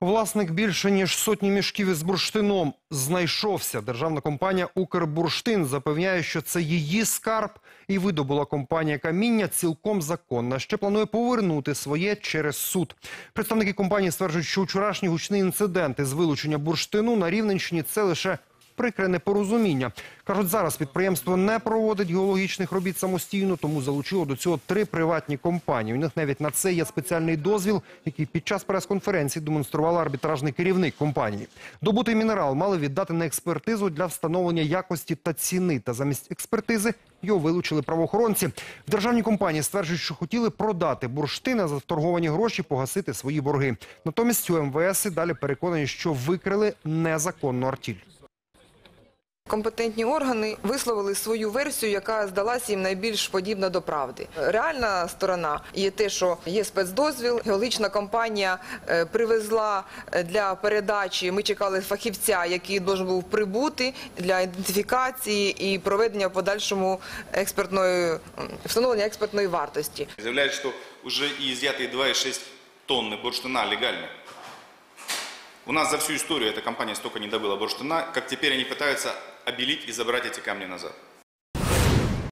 Власник більше ніж сотні мішків із бурштином знайшовся. Державна компанія «Укрбурштин» запевняє, що це її скарб і видобула компанія каміння цілком законна. Ще планує повернути своє через суд. Представники компанії стверджують, що вчорашній гучний інцидент із вилучення бурштину на Рівненщині – це лише прикре непорозуміння. Кажуть, зараз підприємство не проводить геологічних робіт самостійно, тому залучило до цього три приватні компанії. У них навіть на це є спеціальний дозвіл, який під час прес-конференції демонструвала арбітражний керівник компанії. Добутий мінерал мали віддати на експертизу для встановлення якості та ціни. Та замість експертизи його вилучили правоохоронці. В державній компанії стверджують, що хотіли продати бурштин, а за вторговані гроші погасити свої борги. Натомість у МВС і далі переконані, що викрили незаконну артіль. Компетентні органи висловили свою версію, яка здалася їм найбільш подібна до правди. Реальна сторона є те, що є спецдозвіл. Геологічна компанія е, привезла е, для передачі. Ми чекали фахівця, який должен був прибути для ідентифікації і проведення в подальшому експертної м, встановлення експертної вартості. Заявляет, что уже и изъятые 2,6 тонны бурштина легальны. У нас за всю историю эта компания столько не добыла бурштина, как теперь они пытаются обелить и забрать эти камни назад.